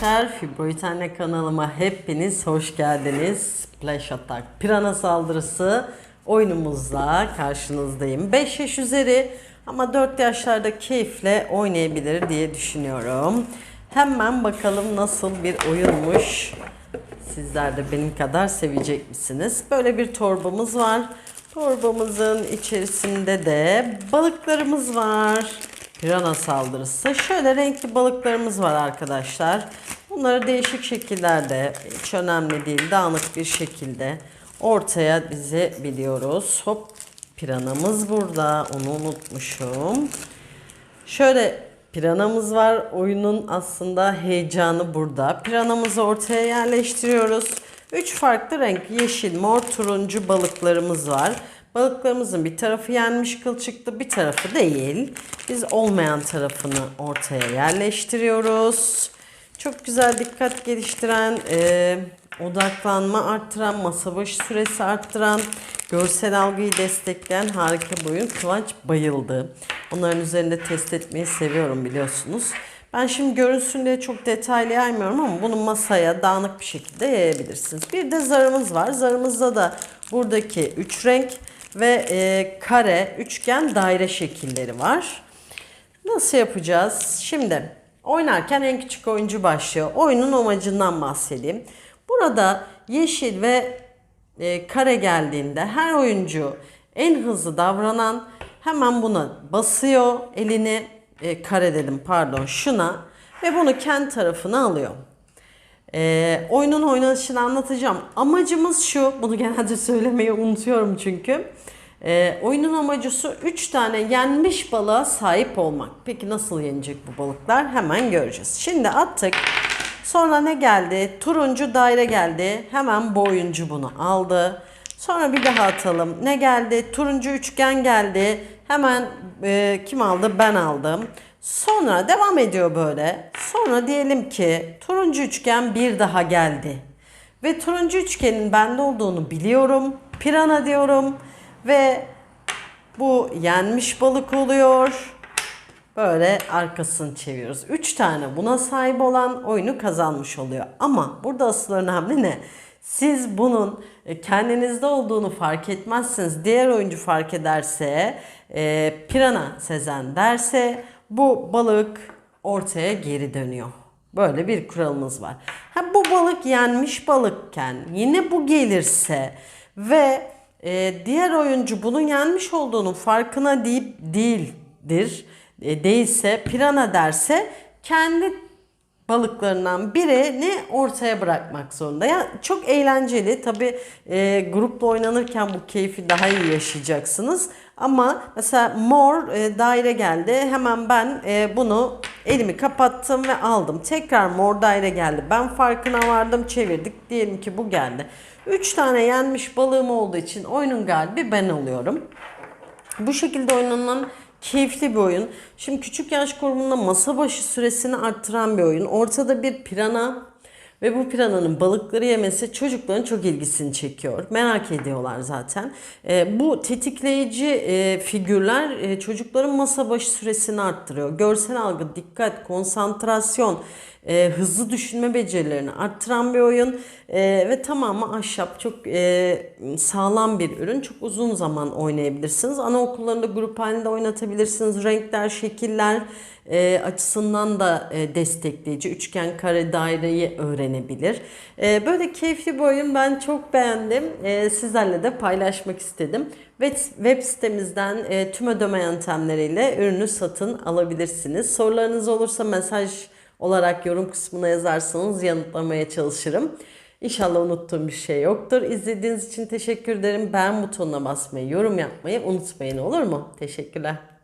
Fibroid Anne kanalıma hepiniz hoş geldiniz. Splash Attack Pirana saldırısı oyunumuzla karşınızdayım. 5 yaş üzeri ama 4 yaşlarda keyifle oynayabilir diye düşünüyorum. Hemen bakalım nasıl bir oyunmuş. Sizler de benim kadar sevecek misiniz? Böyle bir torbamız var. Torbamızın içerisinde de balıklarımız var. Pirana saldırısı. Şöyle renkli balıklarımız var arkadaşlar. Bunları değişik şekillerde, hiç önemli değil, dağınık bir şekilde ortaya dizebiliyoruz. Hop, piranamız burada. Onu unutmuşum. Şöyle piranamız var. Oyunun aslında heyecanı burada. Piranamızı ortaya yerleştiriyoruz. Üç farklı renk yeşil, mor, turuncu balıklarımız var. Balıklarımızın bir tarafı yenmiş kılçıklı, bir tarafı değil. Biz olmayan tarafını ortaya yerleştiriyoruz. Çok güzel dikkat geliştiren, e, odaklanma arttıran, masa başı süresi arttıran, görsel algıyı destekleyen harika bir oyun. Kıvanç bayıldı. Onların üzerinde test etmeyi seviyorum biliyorsunuz. Ben şimdi görünsün diye çok detaylı yaymıyorum ama bunu masaya dağınık bir şekilde yayabilirsiniz. Bir de zarımız var. Zarımızda da buradaki üç renk ve e, kare, üçgen, daire şekilleri var. Nasıl yapacağız? Şimdi oynarken en küçük oyuncu başlıyor. Oyunun amacından bahsedeyim. Burada yeşil ve e, kare geldiğinde her oyuncu en hızlı davranan hemen buna basıyor elini e, kare dedim pardon şuna ve bunu kendi tarafına alıyor. E, oyunun oynanışını anlatacağım. Amacımız şu, bunu genelde söylemeyi unutuyorum çünkü. E, oyunun amacı şu, 3 tane yenmiş balığa sahip olmak. Peki nasıl yenecek bu balıklar? Hemen göreceğiz. Şimdi attık. Sonra ne geldi? Turuncu daire geldi. Hemen bu oyuncu bunu aldı. Sonra bir daha atalım. Ne geldi? Turuncu üçgen geldi. Hemen e, kim aldı? Ben aldım. Sonra devam ediyor böyle. Sonra diyelim ki turuncu üçgen bir daha geldi. Ve turuncu üçgenin bende olduğunu biliyorum. Pirana diyorum. Ve bu yenmiş balık oluyor. Böyle arkasını çeviriyoruz. 3 tane buna sahip olan oyunu kazanmış oluyor. Ama burada asıl önemli ne? Siz bunun e, kendinizde olduğunu fark etmezsiniz. Diğer oyuncu fark ederse, e, pirana sezen derse bu balık ortaya geri dönüyor. Böyle bir kuralımız var. Ha bu balık yenmiş balıkken yine bu gelirse ve e, diğer oyuncu bunun yenmiş olduğunun farkına deyip değildir e, değilse pirana derse kendi balıklarından birini ortaya bırakmak zorunda. Yani çok eğlenceli. Tabi e, grupla oynanırken bu keyfi daha iyi yaşayacaksınız. Ama mesela mor e, daire geldi. Hemen ben e, bunu elimi kapattım ve aldım. Tekrar mor daire geldi. Ben farkına vardım çevirdik. Diyelim ki bu geldi. 3 tane yenmiş balığım olduğu için oyunun galibi ben oluyorum. Bu şekilde oynanan keyifli bir oyun. Şimdi küçük yaş grubunda masa başı süresini arttıran bir oyun. Ortada bir pirana ve bu pirananın balıkları yemesi çocukların çok ilgisini çekiyor. Merak ediyorlar zaten. E, bu tetikleyici e, figürler e, çocukların masa başı süresini arttırıyor. Görsel algı, dikkat, konsantrasyon, e, hızlı düşünme becerilerini arttıran bir oyun. E, ve tamamı ahşap, çok e, sağlam bir ürün. Çok uzun zaman oynayabilirsiniz. Anaokullarında grup halinde oynatabilirsiniz. Renkler, şekiller e, açısından da e, destekleyici. Üçgen, kare, daireyi öğrenebilir. E, böyle keyifli bir oyun. Ben çok beğendim. E, sizlerle de paylaşmak istedim. Ve web sitemizden e, tüm ödeme yöntemleriyle ürünü satın alabilirsiniz. Sorularınız olursa mesaj olarak yorum kısmına yazarsanız yanıtlamaya çalışırım. İnşallah unuttuğum bir şey yoktur. İzlediğiniz için teşekkür ederim. Beğen butonuna basmayı, yorum yapmayı unutmayın olur mu? Teşekkürler.